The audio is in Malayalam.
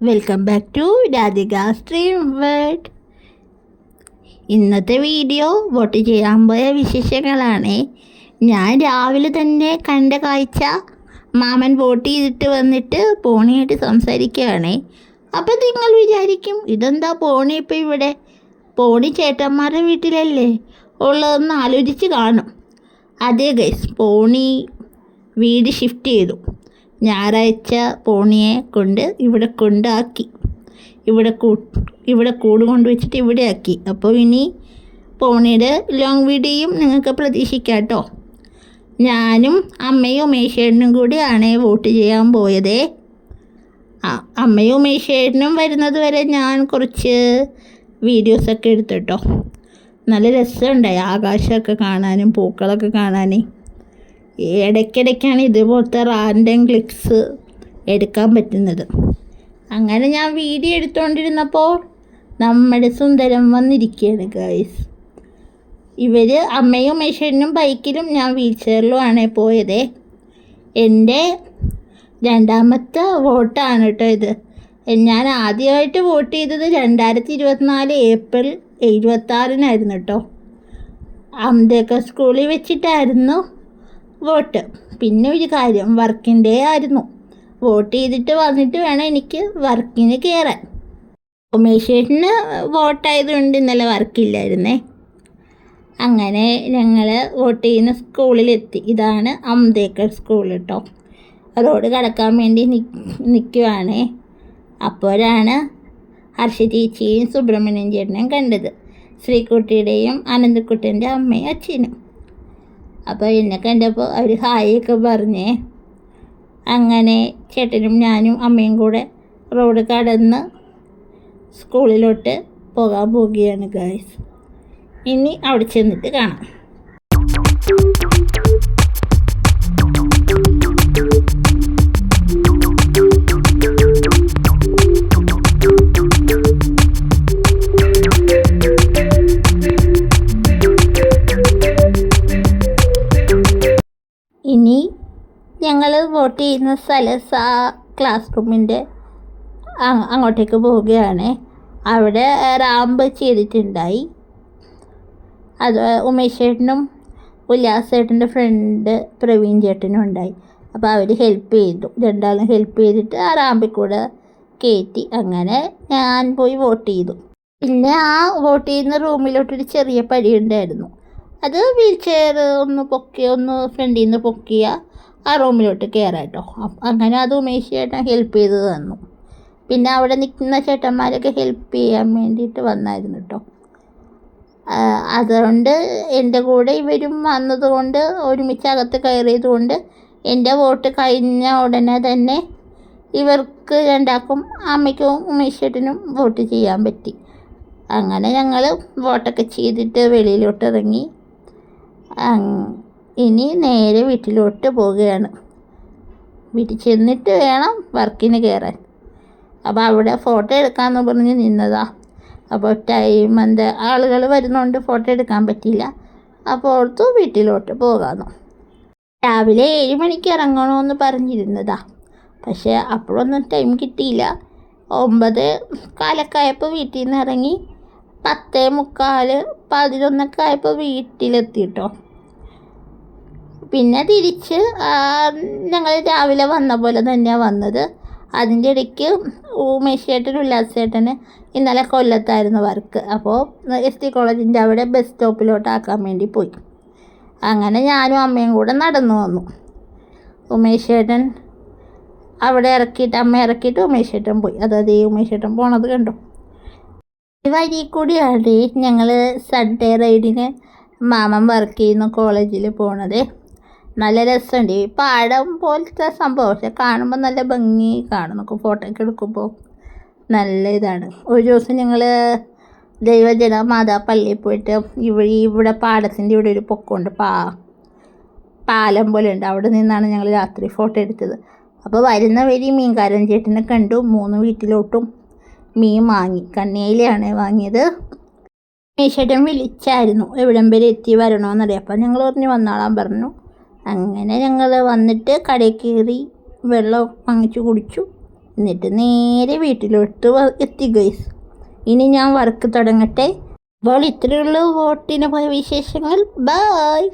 Welcome back to Radhika stream world ഇന്നത്തെ വീഡിയോ വോട്ട് ചെയ്യാൻ പോയ വിശേഷങ്ങളാണ്. ഞാൻ രാവിലെ തന്നെ കണ്ട കാഴ്ച മാമൻ വോട്ട് ചെയ്തിട്ട് വന്നിട്ട് പോണിയായിട്ട് സംസാരിക്കുകയാണ്. അപ്പോൾ നിങ്ങൾ വിചാരിക്കും ഇതെന്താ പോണി ഇപ്പം ഇവിടെ? പോണി ചേട്ടന്മാരുടെ വീട്ടിലല്ലേ? ഉള്ളതെന്ന് ആലോചിച്ച് കാണും. അതേ ഗൈസ് പോണി വീട് ഷിഫ്റ്റ് ചെയ്തു. ഞായറാഴ്ച പോണിയെ കൊണ്ട് ഇവിടെ കൊണ്ടാക്കി. ഇവിടെ കൂ ഇവിടെ കൂട് കൊണ്ടുവച്ചിട്ട് ഇവിടെ ആക്കി. അപ്പോൾ ഇനി പോണിയുടെ ലോങ് വീഡിയോയും നിങ്ങൾക്ക് പ്രതീക്ഷിക്കാം കേട്ടോ. ഞാനും അമ്മയും ഉമേഷേട്ടനും കൂടിയാണ് വോട്ട് ചെയ്യാൻ പോയത്. അമ്മയും ഉമേഷേട്ടനും വരുന്നത് വരെ ഞാൻ കുറച്ച് വീഡിയോസൊക്കെ എടുത്തിട്ടോ നല്ല രസമുണ്ടായി ആകാശമൊക്കെ കാണാനും പൂക്കളൊക്കെ കാണാനും. ഇടയ്ക്കിടയ്ക്കാണ് ഇതുപോലത്തെ റാൻഡം ക്ലിക്സ് എടുക്കാൻ പറ്റുന്നത്. അങ്ങനെ ഞാൻ വീഡിയോ എടുത്തുകൊണ്ടിരുന്നപ്പോൾ നമ്മുടെ സുന്ദരം വന്നിരിക്കുകയാണ് ഗൈസ് ഇവർ അമ്മയും മേശനും ബൈക്കിലും ഞാൻ വീൽചെയറിലുമാണ് പോയത്. എന്റെ രണ്ടാമത്തെ വോട്ടാണ് കേട്ടോ ഇത്. ഞാൻ ആദ്യമായിട്ട് വോട്ട് ചെയ്തത് രണ്ടായിരത്തി ഇരുപത്തിനാല് ഏപ്രിൽ ഇരുപത്താറിനായിരുന്നു കേട്ടോ അംബേദ്കർ സ്കൂളിൽ വെച്ചിട്ടായിരുന്നു വോട്ട്. പിന്നെ ഒരു കാര്യം വർക്കിന്റെ ആയിരുന്നു. വോട്ട് ചെയ്തിട്ട് വന്നിട്ട് വേണം എനിക്ക് വർക്കിന് കയറാൻ. ഉമേഷേട്ടന് വോട്ടായതുകൊണ്ട് ഇന്നലെ വർക്കില്ലായിരുന്നേ. അങ്ങനെ ഞങ്ങൾ വോട്ട് ചെയ്യുന്ന സ്കൂളിലെത്തി. ഇതാണ് അംബേദ്കർ സ്കൂൾ കേട്ടോ റോഡ് കടക്കാൻ വേണ്ടി നിൽക്കുവാണേ അപ്പോഴാണ് ഹർഷ ചേച്ചിയും സുബ്രഹ്മണ്യൻ ചേട്ടനെയും കണ്ടത്. ശ്രീകുട്ടിയുടെയും അനന്തക്കുട്ടന്റെ അമ്മയും അച്ഛനും. അപ്പോൾ എന്നെ കണ്ടപ്പോൾ അവർ ഹായൊക്കെ പറഞ്ഞേ. അങ്ങനെ ചേട്ടനും ഞാനും അമ്മയും കൂടെ റോഡ് കടന്ന് സ്കൂളിലോട്ട് പോകാൻ പോവുകയാണ് ഗായ്സ് ഇനി അവിടെ ചെന്നിട്ട് കാണാം. വോട്ട് ചെയ്യുന്ന സ്ഥലം സാ ക്ലാസ് റൂമിന്റെ അങ്ങോട്ടേക്ക് പോവുകയാണ്. അവിടെ റാമ്പ് ചെയ്തിട്ടുണ്ടായി. അത് ഉമേഷ് ചേട്ടനും ഉല്ലാസ് ചേട്ടന്റെ ഫ്രണ്ട് പ്രവീൺ ചേട്ടനും ഉണ്ടായി. അപ്പോൾ അവർ ഹെൽപ്പ് ചെയ്തു. രണ്ടാളും ഹെൽപ്പ് ചെയ്തിട്ട് ആ റാമ്പിൽ കൂടെ കയറ്റി അങ്ങനെ ഞാൻ പോയി വോട്ട് ചെയ്തു. പിന്നെ ആ വോട്ട് ചെയ്യുന്ന റൂമിലോട്ടൊരു ചെറിയ പടി ഉണ്ടായിരുന്നു. അത് വീൽ ചെയർ ഒന്ന് പൊക്കി ഒന്ന് ഫ്രണ്ടിൽ നിന്ന് പൊക്കിയ ആ റൂമിലോട്ട് കയറാം കേട്ടോ അങ്ങനെ അത് ഉമേഷ് ചേട്ടൻ ഹെൽപ്പ് ചെയ്ത് തന്നു. പിന്നെ അവിടെ നിൽക്കുന്ന ചേട്ടന്മാരൊക്കെ ഹെൽപ്പ് ചെയ്യാൻ വേണ്ടിയിട്ട് വന്നായിരുന്നു കേട്ടോ അതുകൊണ്ട് എന്റെ കൂടെ ഇവരും വന്നതുകൊണ്ട് ഒരുമിച്ച് അകത്ത് കയറിയത് കൊണ്ട് എന്റെ വോട്ട് കഴിഞ്ഞ ഉടനെ തന്നെ ഇവർക്ക് രണ്ടാക്കും അമ്മയ്ക്കും ഉമേഷ് ചേട്ടനും വോട്ട് ചെയ്യാൻ പറ്റി. അങ്ങനെ ഞങ്ങൾ വോട്ടൊക്കെ ചെയ്തിട്ട് വെളിയിലോട്ട് ഇറങ്ങി. ഇനി നേരെ വീട്ടിലോട്ട് പോവുകയാണ്. വീട്ടിൽ ചെന്നിട്ട് വേണം വർക്കിന് കയറാൻ. അപ്പോൾ അവിടെ ഫോട്ടോ എടുക്കാമെന്ന് പറഞ്ഞ് നിന്നതാ. അപ്പോൾ ടൈം എന്താ ആളുകൾ വരുന്നതുകൊണ്ട് ഫോട്ടോ എടുക്കാൻ പറ്റിയില്ല. അപ്പോൾ ഓർത്തു വീട്ടിലോട്ട് പോകാമെന്നു രാവിലെ ഏഴ് മണിക്ക് ഇറങ്ങണമെന്ന് പറഞ്ഞിരുന്നതാ. പക്ഷേ അപ്പോഴൊന്നും ടൈം കിട്ടിയില്ല. ഒമ്പത് കാലൊക്കെ ആയപ്പോൾ വീട്ടിൽ നിന്ന് ഇറങ്ങി. പത്തേ മുക്കാൽ പതിനൊന്നൊക്കെ ആയപ്പോൾ വീട്ടിലെത്തി കേട്ടോ പിന്നെ തിരിച്ച് ഞങ്ങൾ രാവിലെ വന്ന പോലെ തന്നെയാണ് വന്നത്. അതിന്റെ ഇടയ്ക്ക് ഉമേഷേട്ടനും ഉല്ലാസേട്ടന് ഉല്ലാസ് ഇന്നലെ കൊല്ലത്തായിരുന്നു വർക്ക്. അപ്പോൾ എസ് ടി കോളേജിന്റെ അവിടെ ബസ് സ്റ്റോപ്പിലോട്ടാക്കാൻ വേണ്ടി പോയി. അങ്ങനെ ഞാനും അമ്മയും കൂടെ നടന്നു വന്നു. ഉമേഷേട്ടൻ അവിടെ ഇറക്കിയിട്ട് അമ്മ ഇറക്കിയിട്ട് ഉമേഷേട്ടൻ പോയി. അതായത് ഈ ഉമേഷേട്ടൻ പോണത് കണ്ടു. ഈ വരി കൂടിയാണ് ഞങ്ങൾ സൺഡേ റൈഡിന് മാമൻ വർക്ക് ചെയ്യുന്ന കോളേജിൽ പോണത്. നല്ല രസമുണ്ട്. ഈ പാടം പോലത്തെ സംഭവം. പക്ഷെ കാണുമ്പോൾ നല്ല ഭംഗി കാണും. നമുക്ക് ഫോട്ടോയ്ക്ക് എടുക്കുമ്പോൾ നല്ല ഇതാണ്. ഒരു ദിവസം ഞങ്ങൾ ദൈവജന മാതാ പള്ളിയിൽ പോയിട്ട് ഇവിടെ ഇവിടെ പാടത്തിന്റെ ഇവിടെ ഒരു പൊക്കമുണ്ട് പാ പാലം പോലെ ഉണ്ട്. അവിടെ നിന്നാണ് ഞങ്ങൾ രാത്രി ഫോട്ടോ എടുത്തത്. അപ്പോൾ വരുന്ന വഴി മീൻകാരൻ ചേട്ടനെ കണ്ടു. മൂന്ന് വീട്ടിലോട്ടും മീൻ വാങ്ങി. കണ്ണിയിലാണ് വാങ്ങിയത്. മീശേട്ടൻ വിളിച്ചായിരുന്നു. എവിടം വരെ എത്തി വരണമെന്നറിയാം. അപ്പം ഞങ്ങൾ പറഞ്ഞു വന്നാളാൻ പറഞ്ഞു. അങ്ങനെ ഞങ്ങൾ വന്നിട്ട് കടയിൽ കയറി വെള്ളം വാങ്ങിച്ചു കുടിച്ചു. എന്നിട്ട് നേരെ വീട്ടിലോട്ട് എത്തി ഗൈസ് ഇനി ഞാൻ വർക്ക് തുടങ്ങട്ടെ. അപ്പോൾ ഇത്രയുള്ളൂ വോട്ടിന് പോയ വിശേഷങ്ങൾ. ബായ്